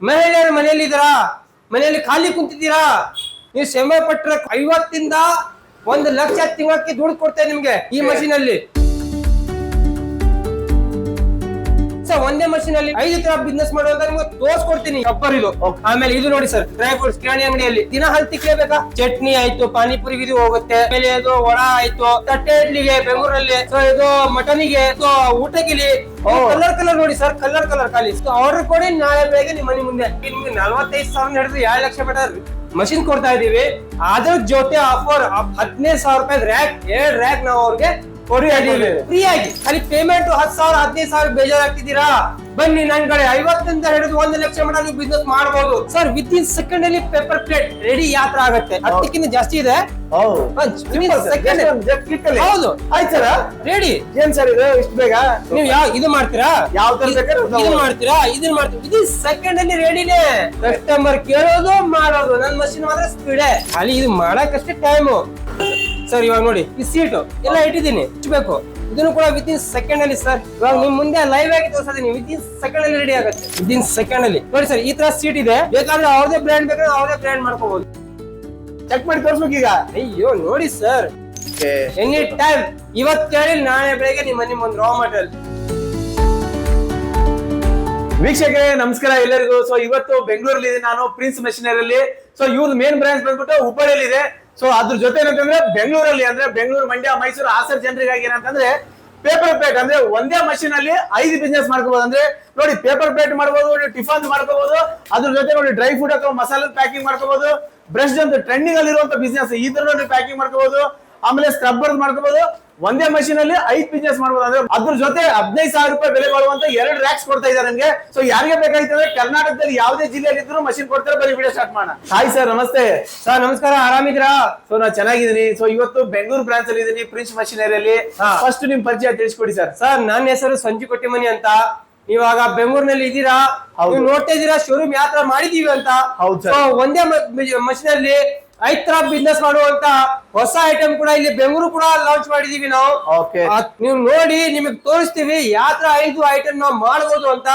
ಮಹಿಳೆಯರು ಮನೆಯಲ್ಲಿ ಇದ್ದೀರಾ ಮನೆಯಲ್ಲಿ ಖಾಲಿ ಕುಂತಿದ್ದೀರಾ? ನೀವು ಶ್ರಮ ಪಟ್ಟರೆ ಐವತ್ತಿಂದ ಒಂದು ಲಕ್ಷ ತಿಂಗಳಕ್ಕೆ ದುಡ್ಡು ಕೊಡ್ತೇನೆ ನಿಮಗೆ ಈ ಮಷೀನ್ ಸರ್ ಒಂದೇ ಮಷೀನ್ ಅಲ್ಲಿ ಐದು ತರ ಬಿಸ್ನೆಸ್ ಮಾಡುವಾಗ ನಿಮ್ಗೆ ತೋರ್ಸ್ಕೊಡ್ತೀನಿ ಅಪ್ಪರ್ ಇದು. ಆಮೇಲೆ ಇದು ನೋಡಿ ಸರ್ ಡ್ರೈ ಫ್ರೂಟ್ಸ್ ಕಿರಾಣಿ ಅಂಗಡಿಯಲ್ಲಿ. ದಿನ ಹಲ್ತಿ ಕೇಳ್ಬೇಕಾ? ಚಟ್ನಿ ಆಯ್ತು ಪಾನಿಪುರಿ ಇದು ಹೋಗುತ್ತೆ. ಆಮೇಲೆ ಇದು ವಡ ಆಯ್ತು ತಟ್ಟೆ ಇಡ್ಲಿಗೆ ಬೆಂಗಳೂರಲ್ಲಿ. ಸೊ ಇದು ಮಟನಿಗೆ ಸೊ ಊಟಕ್ಕಿಲಿ ಕಲರ್ ಕಲರ್ ನೋಡಿ ಸರ್ ಕಲರ್ ಕಲರ್ ಖಾಲಿ. ಆರ್ಡರ್ ಕೊಡಿ ನಾಳೆ ಬೆಳಗ್ಗೆ ನಿಮ್ಮ ಮನೆ ಮುಂದೆ. ನಿಮ್ಗೆ ನಲ್ವತ್ತೈದು ಸಾವಿರ ನಡೆದ್ರೆ ಎರಡು ಲಕ್ಷ ಬೇಡ ಮಷಿನ್ ಕೊಡ್ತಾ ಇದೀವಿ. ಅದ್ರ ಜೊತೆ ಆಫರ್ ಹದಿನೈದು ಸಾವಿರ ರೂಪಾಯಿ ರ್ಯಾಕ್ ಎರಡ್ ರ್ಯಾಕ್ ನಾವು ಅವ್ರಿಗೆ ಫ್ರೀ ಆಗಿ ಖಾಲಿ ಪೇಮೆಂಟ್ ಹತ್ತು ಸಾವಿರ ಹದಿನೈದು ಸಾವಿರ ಬೇಜಾರಾಗ್ತಿದ್ದೀರಾ? ಬನ್ನಿ ನನ್ ಕಡೆ. ಐವತ್ತರಿಂದ ಹಿಡಿದು ಒಂದು ಲಕ್ಷ ಮಟ್ಟ ನೀವು ಬಿಸ್ನೆಸ್ ಮಾಡಬಹುದು ಸರ್ ವಿತ್ ಇನ್ ಸೆಕೆಂಡ್ ಅಲ್ಲಿ ಪೇಪರ್ ಪ್ಲೇಟ್ ರೆಡಿ ಯಾತ್ರ ಆಗುತ್ತೆ. ಹತ್ತಕ್ಕಿಂತ ಜಾಸ್ತಿ ಇದೆ? ಹೌದು. ಆಯ್ತು ಸರ್ ರೆಡಿ ಏನ್ ಸರ್ ಇದು? ಇಷ್ಟು ಬೇಗ? ನೀವು ಯಾವ ಇದು ಮಾಡ್ತೀರಾ? ಯಾವ ತರ ಇದನ್ನ ಮಾಡ್ತೀರಾ? ಇದನ್ನ ಮಾಡ್ತೀರಾ? ಇದು ಸೆಕೆಂಡ್ ಅಲ್ಲಿ ರೆಡಿನೇ ಕಸ್ಟಮರ್ ಕೇಳೋದು ಮಾಡೋದು. ನನ್ ಮಷಿನ್ ಮಾತ್ರ ಸ್ಪೀಡೇ ಅಲ್ಲಿ ಇದು ಮಾಡಕ್ಕಷ್ಟೇ ಟೈಮು ಸರ್ ಇವಾಗ ನೋಡಿ ಈ ಸೀಟು ಎಲ್ಲ ಇಟ್ಟಿದ್ದೀನಿ ಬೇಕು ಇದನ್ನು ಕೂಡ ವಿತ್ ಇನ್ ಸೆಕೆಂಡ್ ಅಲ್ಲಿ ಸರ್. ಇವಾಗ ನಿಮ್ ಮುಂದೆ ಲೈವ್ ಆಗಿ ತೋರಿಸಿದೀನಿ ವಿತ್ ಇನ್ ಸೆಕೆಂಡ್ ಅಲ್ಲಿ ರೆಡಿ ಆಗುತ್ತೆ. ವಿತ್ ಇನ್ ಸೆಕೆಂಡ್ ಅಲ್ಲಿ. ನೋಡಿ ಸರ್ ಈ ತರ ಸೀಟ್ ಇದೆ. ಬೇಕಾದ್ರೆ ಅವ್ರದೇ ಬ್ರ್ಯಾಂಡ್ ಬೇಕಾದ್ರೆ ಅವ್ರದೇ ಬ್ರ್ಯಾಂಡ್ ಮಾಡ್ಕೋಬಹುದು ಚೆಕ್ ಮಾಡಿ ತೋರ್ಸ್ಬೇಕು ಈಗ. ಅಯ್ಯೋ ನೋಡಿ ಸರ್. ಎನಿ ಟೈಮ್ ಇವತ್ತು ಕೇಳಿ ನಾಳೆ ಬೆಳಗ್ಗೆ ನಿಮ್ಮ ನಿಮ್ಮ ಒಂದು ರಾ ಮಟೀರಿಯಲ್ ವೀಕ್ಷಕರೇ ನಮಸ್ಕಾರ ಎಲ್ಲರಿಗೂ. ಸೊ ಇವತ್ತು ಬೆಂಗಳೂರಲ್ಲಿ ಇದೆ ನಾನು ಪ್ರಿನ್ಸ್ ಮೆಷಿನರಿ ಸೊ ಇವ್ರ ಮೇನ್ ಬ್ರಾಂಚ್ ಬಂದ್ಬಿಟ್ಟು ಹುಬ್ಬಳ್ಳಿಯಲ್ಲಿ ಇದೆ. ಸೊ ಅದ್ರ ಜೊತೆ ಏನಂತಂದ್ರೆ ಬೆಂಗಳೂರಲ್ಲಿ ಅಂದ್ರೆ ಬೆಂಗಳೂರು, ಮಂಡ್ಯ, ಮೈಸೂರು ಹಾಸನ ಜನರಿಗಾಗಿ ಏನಂತಂದ್ರೆ ಪೇಪರ್ ಪ್ಲೇಟ್ ಅಂದ್ರೆ ಒಂದೇ ಮಷೀನ್ ಅಲ್ಲಿ ಐದು ಬಿಸ್ನೆಸ್ ಮಾಡ್ಕೋಬಹುದು ಅಂದ್ರೆ ನೋಡಿ ಪೇಪರ್ ಪ್ಲೇಟ್ ಮಾಡ್ಬೋದು ಟಿಫನ್ ಮಾಡ್ಕೋಬಹುದು ಅದ್ರ ಜೊತೆ ನೋಡಿ ಡ್ರೈ ಫ್ರೂಟ್ ಅಥವಾ ಮಸಾಲೆ ಪ್ಯಾಕಿಂಗ್ ಮಾಡ್ಕೋಬಹುದು ಬ್ರಷ್ ಅಂತ ಟ್ರೆಂಡಿಂಗ್ ಅಲ್ಲಿ ಇರುವಂತ ಬಿಸ್ನೆಸ್ ಈ ತರ ನೋಡಿ ಪ್ಯಾಕಿಂಗ್ ಮಾಡ್ಕೋಬಹುದು ಆಮೇಲೆ ಸ್ಕ್ರಬ್ಬರ್ ಮಾಡ್ಕೋಬಹುದು ಒಂದೇ ಮಷೀನ್ ಅಲ್ಲಿ ಐದ್ ಬಿಸ್ನೆಸ್ ಮಾಡಬಹುದು ಅಂದ್ರೆ ಅದ್ರ ಜೊತೆ ಹದಿನೈದು ಸಾವಿರ ರೂಪಾಯಿ ಬೆಲೆ ಬಾಳುವಂತ ಎರಡು ರ್ಯಾಕ್ಸ್ ಕೊಡ್ತಾ ಇದ್ದಾರೆ ನಿಮ್ಗೆ. ಸೊ ಯಾರಿಗೆ ಬೇಕಾಗಿತ್ತು ಅಂದ್ರೆ ಕರ್ನಾಟಕದಲ್ಲಿ ಯಾವುದೇ ಜಿಲ್ಲೆಯಲ್ಲಿ ಇದ್ರು ಮಷೀನ್ ಕೊಡ್ತಾರೆ. ಬರೀ ವಿಡಿಯೋ ಸ್ಟಾರ್ಟ್ ಮಾಡೋಣ. ಹಾಯ್ ಸರ್ ನಮಸ್ತೆ. ಸರ್ ನಮಸ್ಕಾರ. ಆರಾಮಿದ್ರಾ ಸೊ ನಾ ಚೆನ್ನಾಗಿದ್ದೀನಿ. ಸೊ ಇವತ್ತು ಬೆಂಗಳೂರು ಬ್ರಾಂಚ್ ಅಲ್ಲಿ ಇದ್ದೀನಿ ಪ್ರಿನ್ಸ್ ಮಷಿನರಿಯಲ್ಲಿ. ಫಸ್ಟ್ ನಿಮ್ ಪರಿಚಯ ತಿಳಿಸ್ಕೊಡಿ ಸರ್ ಸರ್ ನನ್ನ ಹೆಸರು ಸಂಜು ಕೊಟ್ಟಿಮನಿ ಅಂತ. ಇವಾಗ ಬೆಂಗಳೂರಿನಲ್ಲಿ ಇದ್ದೀರಾ? ನೋಡ್ತಾ ಇದೀರಾ ಶೋರೂಮ್ ಯಾವ ತರ ಮಾಡಿದೀವಿ ಅಂತ ಒಂದೇ ಮಷೀನ್ ಐದ್ ಬಿಸ್ನೆಸ್ ಮಾಡುವಂತ ಹೊಸ ಐಟಮ್ ಕೂಡ ಇಲ್ಲಿ ಬೆಂಗಳೂರು ಕೂಡ ಲಾಂಚ್ ಮಾಡಿದೀವಿ ನಾವು. ನೀವು ನೋಡಿ ನಿಮಗೆ ತೋರಿಸ್ತೀವಿ ಯಾವ ತರ ಐದು ಐಟಮ್ ನಾವು ಮಾಡಬಹುದು ಅಂತ.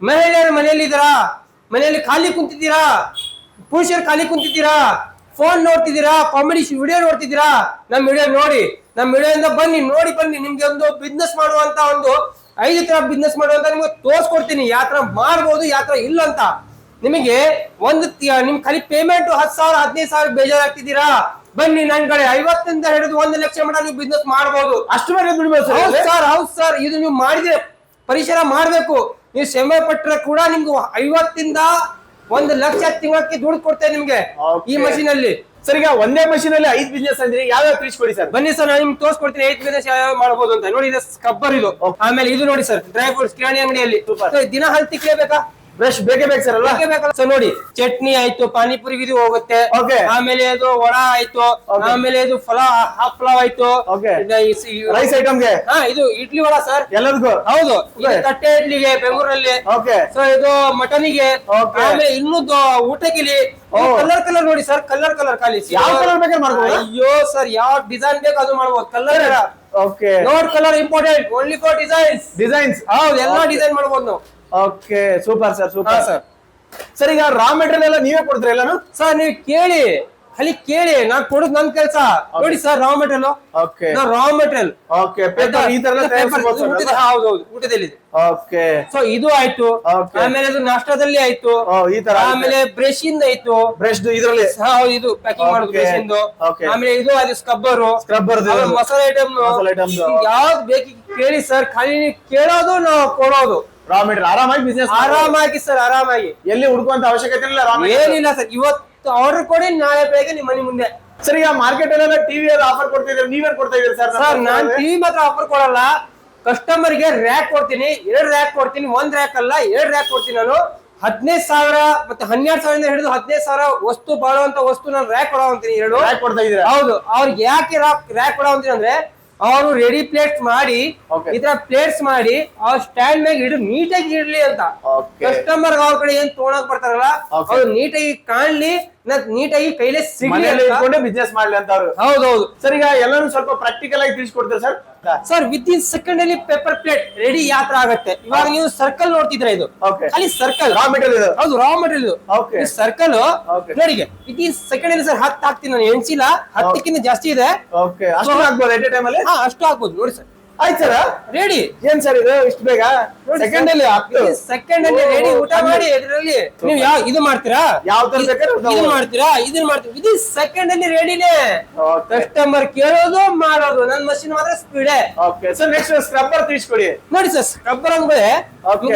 ಮಹಿಳೆಯರು ಮನೆಯಲ್ಲಿ ಇದ್ದೀರಾ ಮನೆಯಲ್ಲಿ ಖಾಲಿ ಕುಂತಿದ್ದೀರಾ? ಪುರುಷರು ಖಾಲಿ ಕುಂತಿದ್ದೀರಾ? ಫೋನ್ ನೋಡ್ತಿದ್ದೀರಾ? ಕಾಮಿಡಿ ವಿಡಿಯೋ ನೋಡ್ತಿದ್ದೀರಾ? ನಮ್ಮ ವಿಡಿಯೋ ನೋಡಿ ನಮ್ಮ ವಿಡಿಯೋದಿಂದ ಬನ್ನಿ ನೋಡಿ ಬನ್ನಿ ನಿಮ್ಗೆ ಒಂದು ಬಿಸ್ನೆಸ್ ಮಾಡುವಂತ ಒಂದು ಐದು ತರ ಬಿಸ್ನೆಸ್ ಮಾಡುವಂತ ನಿಮ್ಗೆ ತೋರಿಸ್ಕೊಡ್ತೀನಿ. ಯಾವ ತರ ಮಾಡ್ಬೋದು ಯಾವ ತರ ಇಲ್ಲ ಅಂತ. ನಿಮಗೆ ಒಂದು ನಿಮ್ ಖಾಲಿ ಪೇಮೆಂಟ್ ಹತ್ತು ಸಾವಿರ ಹದಿನೈದು ಸಾವಿರ ಬೇಜಾರಾಗ್ತಿದ್ದೀರಾ? ಬನ್ನಿ ನನ್ ಕಡೆ ಐವತ್ತಿಂದ ಹಿಡಿದು ಒಂದು ಲಕ್ಷ ಮಟ ನೀವು ಬಿಸ್ನೆಸ್ ಮಾಡಬಹುದು ಅಷ್ಟು ಹೌದು ಸರ್ ಹೌದು ಸರ್ ಇದು ನೀವು ಮಾಡಿದ್ರೆ ಪರಿಸರ ಮಾಡ್ಬೇಕು. ನೀವು ಶ್ರಮ ಪಟ್ಟರೆ ಕೂಡ ನಿಮ್ಗೆ ಐವತ್ತಿಂದ ಒಂದು ಲಕ್ಷ ತಿಂಗಳಕ್ಕೆ ದುಡ್ಡು ಕೊಡ್ತೇನೆ ನಿಮ್ಗೆ ಈ. ಮಷೀನ್ ಅಲ್ಲಿ ಸರ್ ಈಗ ಒಂದೇ ಮಷೀನ್ ಅಲ್ಲಿ ಐದ್ ಬಿಸ್ನೆಸ್ ಅಂದ್ರೆ ಯಾವ್ಯಾವ ತಿಳಿಸ್ಕೊಡಿ ಸರ್ ಬನ್ನಿ ಸರ್ ನಾನು ನಿಮ್ಗೆ ತೋರಿಸ್ಕೊಡ್ತೀನಿ ಐದು ಬಿಸ್ನೆಸ್ ಯಾವ ಮಾಡಬಹುದು ಅಂತ. ನೋಡಿ ಇದು ಕಬ್ಬರ್ ಇದು. ಆಮೇಲೆ ಇದು ನೋಡಿ ಸರ್ ಡ್ರೈ ಫ್ರೂಟ್ಸ್ ಕಿರಾಣಿ ಅಂಗಡಿಯಲ್ಲಿ. ದಿನ ಹಲ್ತಿ ಕೇಳ್ಬೇಕಾ? ಬ್ರಷ್ ಬೇಕೇ ಬೇಕು ಸರ್ ಬೇಕಲ್ಲ. ಸರ್ ನೋಡಿ. ಚಟ್ನಿ ಆಯ್ತು ಪಾನಿಪುರಿ ಇದು ಹೋಗುತ್ತೆ. ಆಮೇಲೆ ಅದು ವಡ ಆಯ್ತು. ಆಮೇಲೆ ಇದು ಫಲ ಹಾಫ್ ಪಲಾವ್ ಆಯ್ತು. ರೈಸ್ ಐಟಮ್ಗೆ ಹಾ ಇದು ಇಡ್ಲಿ ವಡ ಸರ್ ಎಲ್ಲರಿಗೂ ಹೌದು. ತಟ್ಟೆ ಇಡ್ಲಿಗೆ ಬೆಂಗಳೂರಲ್ಲಿ. ಸೊ ಇದು ಮಟನಿಗೆ. ಆಮೇಲೆ ಇನ್ನೊಂದು ಊಟಕ್ಕಿಲಿ. ಕಲರ್ ಕಲರ್ ನೋಡಿ ಸರ್ ಕಲರ್ ಕಲರ್ ಖಾಲಿ. ಯಾವ ಕಲರ್ ಬೇಕಾದ್ರೆ ಮಾಡ್ಬೋದು? ಅಯ್ಯೋ ಸರ್ ಯಾವ ಡಿಸೈನ್ ಬೇಕು ಅದು ಮಾಡ್ಬೋದು. ಕಲರ್ ಓಕೆ ನೋಡ್ colour important only for designs designs ಹೌದು ಎಲ್ಲಾ ಡಿಸೈನ್ ಮಾಡ್ಬೋದು ನಾವು. Okay super sir super sir sir ಈಗ ರಾ ಮೆಟೀರಿಯಲ್ ಎಲ್ಲ ನೀವೇ ಕೊಡ್ತೀರಾ ಎಲ್ಲಾನು? ಸರ್ ನೀವು ಕೇಳಿ. ಖಾಲಿ ಕೇಳಿ. ನಾನ್ ಕೊಡೋದು ನನ್ ಕೆಲಸ. ನೋಡಿ sir raw material okay raw material okay paper ಈ ತರ ಎಲ್ಲ ಹೌದೌದು ಹೌದು ಹೌದು ಊಟದಲ್ಲಿ ಓಕೆ ಸೊ ಇದು ಆಯ್ತು. ಆಮೇಲೆ ಅದು ನಾಷ್ಟದಲ್ಲಿ ಆಯ್ತು. ಈ ತರ ಆಮೇಲೆ ಬ್ರಷ್ ಇಂದ ಆಯ್ತು. ಬ್ರಷ್ ಇದ್ರಲ್ಲಿ? ಇದು ಪ್ಯಾಕಿಂಗ್ ಮಾಡೋದು. ಬ್ರಷ್ ಇಂದು. ಆಮೇಲೆ ಇದು ಅದು ಸ್ಕ್ರಬ್ಬರ್ ಸ್ಕ್ರಬ್ಬರ್. ಮಸಾಲೆ ಐಟಮ್. ಯಾವ್ದು ಬೇಕು ಕೇಳಿ ಸರ್ ಖಾಲಿ ಕೇಳೋದು ನಾವು ಕೊಡೋದು. ರಾ ಮೆಟೀರಿಯಲ್ ಆರಾಮಾಗಿ ಬಿಸ್ನೆಸ್ ಆರಾಮಾಗಿ ಸರ್ ಆರಾಮಾಗಿ. ಎಲ್ಲಿ ಹುಡುಕುವಂತ ಅವಶ್ಯಕತೆ ಇಲ್ಲ ರಾ ಏನಿಲ್ಲ ಸರ್ ಇವತ್ತು ಆರ್ಡರ್ ಕೊಡಿ ನಾಳೆ ಬೆಳಗ್ಗೆ ನಿಮ್ಮ ಮನೆ ಮುಂದೆ. ಸರ್ ಈಗ ಮಾರ್ಕೆಟ್ ಅಲ್ಲೆಲ್ಲ ಟಿವಿ ಅಲ್ಲಿ ಆಫರ್ ಕೊಡ್ತಾ ಇದ್ದಾರೆ ನೀವೇನ್ ಕೊಡ್ತಾ ಇದ್ದೀರಿ ಸರ್ ಸರ್ ನಾನ್ ಟಿವಿ ಮಾತ್ರ ಆಫರ್ ಕೊಡಲ್ಲ. ಕಸ್ಟಮರ್ಗೆ ರ್ಯಾಕ್ ಕೊಡ್ತೀನಿ ಎರಡ್ ರ್ಯಾಕ್ ಕೊಡ್ತೀನಿ ಒಂದ್ ರ್ಯಾಕ್ ಅಲ್ಲ ಎರಡ್ ರ್ಯಾಕ್ ಕೊಡ್ತೀನಿ ನಾನು. ಹದಿನೈದು ಸಾವಿರ ಮತ್ತೆ ಹನ್ನೆರಡು ಸಾವಿರದಿಂದ ಹಿಡಿದು ಹದಿನೈದು ಸಾವಿರ ವಸ್ತು ಬಾಳುವಂತ ವಸ್ತು ನಾನು ರ್ಯಾಕ್ ಕೊಡವಂತೀನಿ ಎರಡು. ರ್ಯಾಕ್ ಕೊಡ್ತಾ ಇದ್ದೀರಾ? ಹೌದು ಅವ್ರಿಗೆ ಯಾಕೆ ರ್ಯಾಕ್ ಕೊಡವಂತೀನಿ ಅಂದ್ರೆ ಅವರು ರೆಡಿ ಪ್ಲೇಟ್ಸ್ ಮಾಡಿ. ಈ ತರ ಪ್ಲೇಟ್ಸ್ ಮಾಡಿ ಅವ್ರ ಸ್ಟ್ಯಾಂಡ್ ಮ್ಯಾಗ ಇಡು ನೀಟಾಗಿ ಇಡ್ಲಿ ಅಂತ. ಕಸ್ಟಮರ್ ಅವ್ರ ಕಡೆ ಏನ್ ತಗೊಳಕ್ ಬರ್ತಾರಲ್ಲ. ಅವ್ರು ನೀಟಾಗಿ ಕಾಣ್ಲಿ ನೀಟಾಗಿ ಕೈಲೇ ಸಿಗ್ಲಿ ಮನೆಯಲ್ಲಿ ಇಟ್ಕೊಂಡೆ ಬಿಸ್ನೆಸ್ ಮಾಡ್ಲಿ ಅಂತ ಅವ್ರು ಹೌದೌದು. ಸರ್ ಈಗ ಎಲ್ಲಾನು ಸ್ವಲ್ಪ ಪ್ರಾಕ್ಟಿಕಲ್ ಆಗಿ ತಿಳಿಸ್ಕೊಡ್ತಾರೆ sir? Sir within second ಅಲ್ಲಿ ಪೇಪರ್ ಪ್ಲೇಟ್ ರೆಡಿ ಯಾತ್ರ ಆಗುತ್ತೆ? ಇವಾಗ ನೀವು ಸರ್ಕಲ್ ನೋಡ್ತಿದ್ರೆ ಇದು? Okay. ಅಲ್ಲಿ ಸರ್ಕಲ್ ರಾ ಮೆಟೀರಿಯಲ್ ಇದು. ಹೌದು raw material Okay. Circle Okay. ನೋಡಿ ವಿತ್ ಇನ್ ಸೆಕೆಂಡ್ ಅಲ್ಲಿ ಸರ್ ಹತ್ತು ಹಾಕ್ತೀನಿ ನಾನು ಎಣ್ಸಿಲ್ಲ ಹತ್ತಕ್ಕಿಂತ ಜಾಸ್ತಿ ಇದೆ. ಓಕೆ ಅಷ್ಟು ಆಗ್ಬೋದು ಎಟ್ ಟೈಮ್ ಅಲ್ಲಿ? ಹಾ ಅಷ್ಟು ಹಾಕ್ಬೋದು. ನೋಡಿ ಸರ್. ಆಯ್ತು ಸರ್? ರೆಡಿ ಏನ್ ಸರ್ ಇದು? ಇಷ್ಟು ಬೇಗ? ಸೆಕೆಂಡ್ ಅಲ್ಲಿ ಹತ್ತು ಸೆಕೆಂಡ್ ಅಲ್ಲಿ ರೆಡಿ ಊಟ ಮಾಡಿ ಇದರಲ್ಲಿ ನೀವು ಯಾವ ಇದು ಮಾಡ್ತೀರಾ? ಯಾವ ತರ ಊಟ ಮಾಡ್ತೀರಾ? ಇದನ್ನ ಮಾಡ್ತೀವಿ ಇದು ಸೆಕೆಂಡ್ ಅಲ್ಲಿ ರೆಡಿನೇ ಕಸ್ಟಮರ್ ಕೇಳೋದು ಮಾಡೋದು. ನನ್ನ ಮಷಿನ್ ಮಾತ್ರ ಸ್ಪೀಡೇ ಓಕೆ ಸರ್ ನೆಕ್ಸ್ಟ್ ಸ್ಕ್ರಬ್ಬರ್ ತಿಳಿಸ್ಕೊಡಿ ನೋಡಿ ಸರ್ ಸ್ಕ್ರಬ್ಬರ್ ಅಂದ್ರೆ.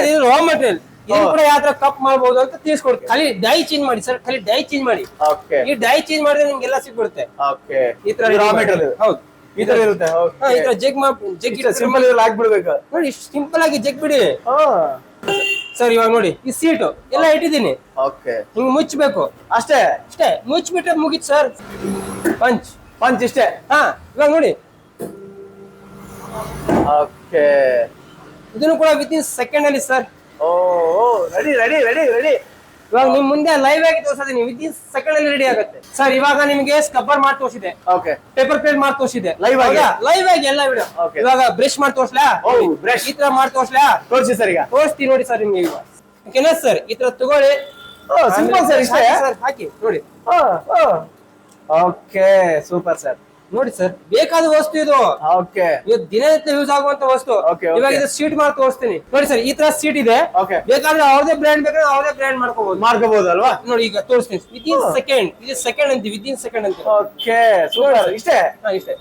ಇದು ರಾ ಮಟೀರಿಯಲ್ ಇದು Oh. ಕೂಡ ಯಾವ ತರ ಕಪ್ ಮಾಡಬಹುದು ಅಂತ ತಿಳಿಸ್ಕೊಡ್ತೀವಿ ಖಾಲಿ ಡೈ ಚೇಂಜ್ ಮಾಡಿ ಸರ್. ಖಾಲಿ ಡೈ ಚೇಂಜ್ ಮಾಡಿ. ಓಕೆ ಈ ಡೈ ಚೇಂಜ್ ಮಾಡಿದ್ರೆ ನಿಮ್ಗೆಲ್ಲ ಸಿಗ್ಬಿಡುತ್ತೆ. ಓಕೆ ಈ ತರ ರಾ ಮೆಟೀರಿಯಲ್ ಹೌದು. ಈ ತರ ಇರುತ್ತೆ ಹಾ, ಈ ತರ ಜಗ್ ಜಗ್ ಸಿಂಪಲ್ ಇದ್ರಲ್ಲಿ ಹಾಕ್ಬಿಡ್ಬೇಕು? ನೋಡಿ ಸಿಂಪಲ್ ಆಗಿ ಜಗ್ ಬಿಡಿ. ಹಾ. ಸರ್ ಇವಾಗ ನೋಡಿ ಈ ಸೀಟು ಎಲ್ಲ ಇಟ್ಟಿದ್ದೀನಿ. ಓಕೆ. ಹಿಂಗ್ ಮುಚ್ಚಬೇಕು ಅಷ್ಟೇ? ಅಷ್ಟೇ ಮುಚ್ಚಿಬಿಟ್ರೆ ಮುಗೀತು ಸರ್. ಪಂಚ್. ಪಂಚ್ ಇಷ್ಟೇ? ಹಾ ಇವಾಗ ನೋಡಿ. ಓಕೆ. ಇದನ್ನು ಕೂಡ ವಿತ್ ಇನ್ ಸೆಕೆಂಡ್ ಅಲ್ಲಿ sir. Oh ready ready ready ready ಇವಾಗ ನಿಮ್ ಮುಂದೆ ಲೈವ್ ಆಗಿ ತೋರಿಸೋದೀನಿ ನೀವು ಇನ್ ಸೆಕೆಂಡ್ ಅಲ್ಲಿ ರೆಡಿ ಆಗುತ್ತೆ. ಸರ್ ಇವಾಗ ನಿಮಗೆ ಸ್ಕಬ್ಬರ್ ಮಾಡಿ ತೋರಿಸಿದೆ ಓಕೆ ಪೇಪರ್ ಪ್ಲೇಟ್ ಮಾಡಿ ತೋರಿಸಿದೆ ಲೈವ್ ಆಗಿ? ಲೈವ್ ಆಗಿ ಎಲ್ಲ ವಿಡಿಯೋ. ಇವಾಗ ಬ್ರಷ್ ಮಾಡಿ ತೋರಿಸ್ಲಾ? ಬ್ರಷ್ ಈ ತರ ಮಾಡಿ ತೋರ್ಸ್ಲಾ? ತೋರಿಸಿ ಸರ್ ಈಗ. ತೋರಿಸ್ತೀನಿ ನೋಡಿ ಸರ್ ನಿಮ್ಗೆ ಈಗ. ಓಕೆನಾ ಸರ್ ಈ ತರ ತಗೊಳ್ಳಿ. ಸಿಂಪಲ್ ಸರ್ ಇಷ್ಟೇ? ಸರ್ ಹಾಕಿ ನೋಡಿ. ಓಕೆ ಸೂಪರ್ ಸರ್ ನೋಡಿ ಸರ್ ಬೇಕಾದ ವಸ್ತು ಇದು. ಓಕೆ. ಇವತ್ತು ದಿನನಿತ್ಯ ಯೂಸ್ ಆಗುವಂತ ವಸ್ತು. ಇವಾಗ ಇದು ಸೀಟ್ ಮಾಡಿ ತೋರಿಸ್ತೀನಿ. ನೋಡಿ ಸರ್ ಈ ತರ ಸೀಟ್ ಇದೆ. ಬೇಕಾದ್ರೆ ಅವ್ರದೇ ಬ್ರ್ಯಾಂಡ್ ಬೇಕಾದ್ರೆ ಅವ್ರದೇ ಬ್ರ್ಯಾಂಡ್ ಮಾಡ್ಕೋಬಹುದು ಮಾಡ್ಕೋಬಹುದು ಅಲ್ವಾ? ನೋಡಿ ಈಗ ತೋರಿಸ್ತೀನಿ. Within. ಸೆಕೆಂಡ್ ಇದು ಸೆಕೆಂಡ್ ಅಂತ ವಿತ್ ಇನ್ ಸೆಕೆಂಡ್ ಅಂತ ಓಕೆ ಸೂಪರ್ ಇಷ್ಟೇ? ಇಷ್ಟೇ.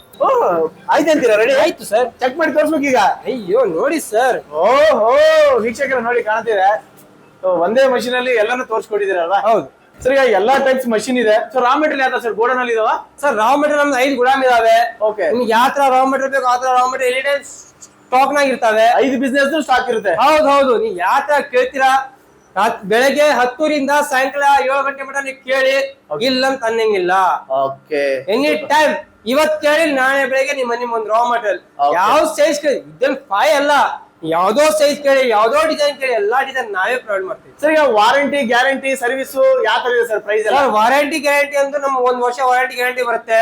ಆಯ್ತು ಅಂತೀರಾ ರೆಡಿ ಆಯ್ತು ಸರ್. ಚೆಕ್ ಮಾಡಿ ತೋರಿಸ್ಬೇಕು ಈಗ. ಅಯ್ಯೋ ನೋಡಿ ಸರ್. ಓಹೋ ವೀಕ್ಷಕರ ನೋಡಿ ಕಾಣ್ತಿದೆ. ಒಂದೇ ಮಷೀನ್ ಅಲ್ಲಿ ಎಲ್ಲಾನು ತೋರಿಸ್ಕೊಟ್ಟಿದ್ದೀರಲ್ವಾ? ಹೌದು. ಸರ್ ಈಗ ಎಲ್ಲಾ ಟೈಪ್ಸ್ ಮಷಿನ್ ಇದೆ. ಸೊ ರಾ ಮೆಟೀರಿಯಲ್ ಯಾವ ಸರ್ ಗೋಡನ್ ಅಲ್ಲಿ ಇದಾವ? ಸರ್ ರಾ ಮೆಟೀರಿಯಲ್ ನಮ್ದು ಐದು ಗುಲಾಮ್ ಇದಾವೆ. ಓಕೆ ನಿಮ್ಗೆ ಯಾವ ತರ ರಾ ಮೆಟೀರಿಯಲ್ ಬೇಕು ಆ ತರ raw material any time stock ನಾಗ ಇರ್ತಾವೆ. ಐದು ಬಿಸ್ನೆಸ್ ಸ್ಟಾಕ್ ಇರುತ್ತೆ. ಹೌದು ಹೌದು. ನೀವು ಯಾವ ತರ ಕೇಳ್ತೀರಾ? ಬೆಳಗ್ಗೆ ಹತ್ತೂರಿಂದ ಸಾಯಂಕಾಲ ಏಳು ಗಂಟೆ ಮಟ್ಟ ನೀವು ಕೇಳಿ. ಇಲ್ಲ ಅಂತ ಅನ್ನಂಗಿಲ್ಲ. ಓಕೆ ಎನಿ ಟೈಮ್ ಇವತ್ ಕೇಳಿ ನಾಳೆ ಬೆಳಗ್ಗೆ ನಿಮ್ಮ ನಿಮ್ಮ ಒಂದು ರಾ ಮೆಟೀರಿಯಲ್. ಯಾವ ಸೈಜ್ ಕೇಳಿ ಇದನ್ ಫೈ ಅಲ್ಲ. ಯಾವ್ದೋ ಸೈಜ್ ಕೇಳಿ ಯಾವ್ದೋ ಡಿಸೈನ್ ಕೇಳಿ ಎಲ್ಲಾ ಡಿಸೈನ್ ನಾವೇ ಪ್ರೊವೈಡ್ ಮಾಡ್ತೀವಿ. ಸರ್ ಈಗ ವಾರಂಟಿ ಗ್ಯಾರಂಟಿ ಸರ್ವಿಸ್ ಯಾವ ತರ ಇದೆ ಸರ್ ಪ್ರೈಸ್ ಎಲ್ಲ? ಸರ್ ವಾರಂಟಿ ಗ್ಯಾರಂಟಿ ಅಂತ ನಮ್ ಒಂದ್ ವರ್ಷ ವಾರಂಟಿ ಗ್ಯಾರಂಟಿ ಬರುತ್ತೆ.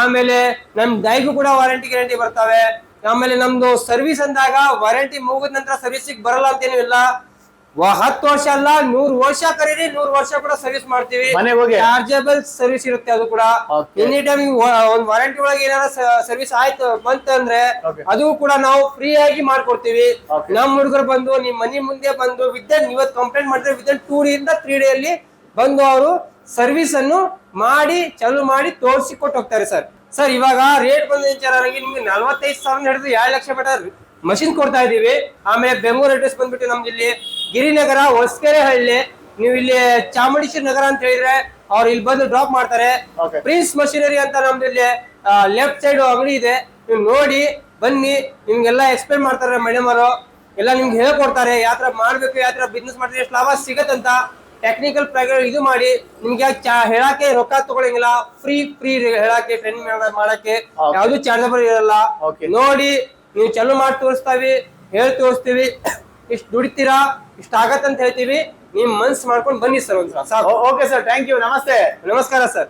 ಆಮೇಲೆ ನಮ್ ದೈಗೂ ಕೂಡ ವಾರಂಟಿ ಗ್ಯಾರಂಟಿ ಬರ್ತವೆ. ಆಮೇಲೆ ನಮ್ದು ಸರ್ವಿಸ್ ಅಂದಾಗ ವಾರಂಟಿ ಮುಗಿದ ನಂತರ ಸರ್ವಿಸ್ ಬರಲ್ಲ ಅಂತೇನು ಇಲ್ಲ. ಹತ್ತು ವರ್ಷ ಅಲ್ಲ ನೂರ್ ವರ್ಷ ಕರೀರಿ ನೂರ್ ವರ್ಷ ಕೂಡ ಸರ್ವಿಸ್ ಮಾಡ್ತೀವಿ. ಮನೆಗೆ ಹೋಗಿ? ಚಾರ್ಜಬಲ್ ಸರ್ವಿಸ್ ಇರುತ್ತೆ ಅದು ಕೂಡ. ಎನಿ ಟೈಮ್ ಒಂದ್ ವಾರಂಟಿ ಒಳಗೆ ಏನಾರ ಸರ್ವಿಸ್ ಆಯ್ತು ಬಂತಂದ್ರೆ ಅಂದ್ರೆ ಅದು ಕೂಡ ನಾವು ಫ್ರೀ ಆಗಿ ಮಾಡ್ಕೊಡ್ತೀವಿ. ನಮ್ ಹುಡುಗರು ಬಂದು ನಿಮ್ ಮನಿ ಮುಂದೆ ಬಂದು ವಿತ್ ಇವತ್ತು ಕಂಪ್ಲೇಂಟ್ ಮಾಡಿದ್ರೆ ವಿತ್ ಟೂ ಡೇ ಇಂದ ತ್ರೀ ಡೇ ಅಲ್ಲಿ ಬಂದು ಅವರು ಸರ್ವಿಸ್ ಅನ್ನು ಮಾಡಿ ಚಾಲು ಮಾಡಿ ತೋರಿಸಿ ಕೊಟ್ಟು ಹೋಗ್ತಾರೆ ಸರ್. ಸರ್ ಇವಾಗ ರೇಟ್ ಬಂದ ವಿಚಾರ ನಿಮ್ಗೆ ನಲ್ವತ್ತೈದು ಸಾವಿರ ಹಿಡಿದು ಎರಡು ಲಕ್ಷ ಬೇಟ ಮಷಿನ್ ಕೊಡ್ತಾ ಇದೀವಿ ಆಮೇಲೆ ಬೆಂಗಳೂರು ಅಡ್ರೆಸ್ ಬಂದ್ಬಿಟ್ಟು ನಮ್ದು ಇಲ್ಲಿ ಗಿರಿನಗರ ಹೊಸಕೆರೆ ಹಳ್ಳಿ ನೀವು ಇಲ್ಲಿ ಚಾಮುಂಡೇಶ್ವರಿ ನಗರ ಅಂತ ಹೇಳಿದ್ರೆ ಅವ್ರು ಇಲ್ಲಿ ಬಂದು ಡ್ರಾಪ್ ಮಾಡ್ತಾರೆ. ಪ್ರಿನ್ಸ್ ಮಷಿನರಿ ಅಂತ ನಮ್ದು ಇಲ್ಲಿ ಲೆಫ್ಟ್ ಸೈಡ್ ಅಂಗಡಿ ಇದೆ ನೀವು ನೋಡಿ ಬನ್ನಿ ನಿಮ್ಗೆಲ್ಲ ಎಕ್ಸ್ಪ್ಲೇನ್ ಮಾಡ್ತಾರೆ ಮೇಡಮ್ ಅವರು ಎಲ್ಲ ನಿಮ್ಗೆ ಹೇಳ್ಕೊಡ್ತಾರೆ ಯಾವ ತರ ಮಾಡ್ಬೇಕು ಯಾವ ತರ ಬಿಸ್ನೆಸ್ ಮಾಡಿದ್ರೆ ಎಷ್ಟು ಲಾಭ ಸಿಗತ್ತಂತ ಟೆಕ್ನಿಕಲ್ ಪ್ರಕಾರ ಇದು ಮಾಡಿ ನಿಮ್ಗೆ ಹೇಳಕ್ಕೆ ರೊಕ್ಕ ತಗೊಳಂಗಿಲ್ಲ ಫ್ರೀ ಫ್ರೀ ಹೇಳಕ್ಕೆ ಟ್ರೈನಿಂಗ್ ಮಾಡಕ್ಕೆ. ಯಾವ್ದು ಚಾರ್ಜಬಲ್ ಇರಲ್ಲ. ನೋಡಿ ನೀವು ಚಲೋ ಮಾಡಿ ತೋರಿಸ್ತಾವಿ ಹೇಳಿ ತೋರಿಸ್ತೀವಿ ಇಷ್ಟು ದುಡಿತೀರಾ ಇಷ್ಟ ಆಗತ್ತಂತ ಹೇಳ್ತೀವಿ. ನಿಮ್ ಮನ್ಸ್ ಮಾಡ್ಕೊಂಡು ಬನ್ನಿ ಸರ್ ಒಂದ್ಸಲ ಸಾಕು. ಓಕೆ ಸರ್ ಥ್ಯಾಂಕ್ ಯು ನಮಸ್ತೆ. ನಮಸ್ಕಾರ ಸರ್.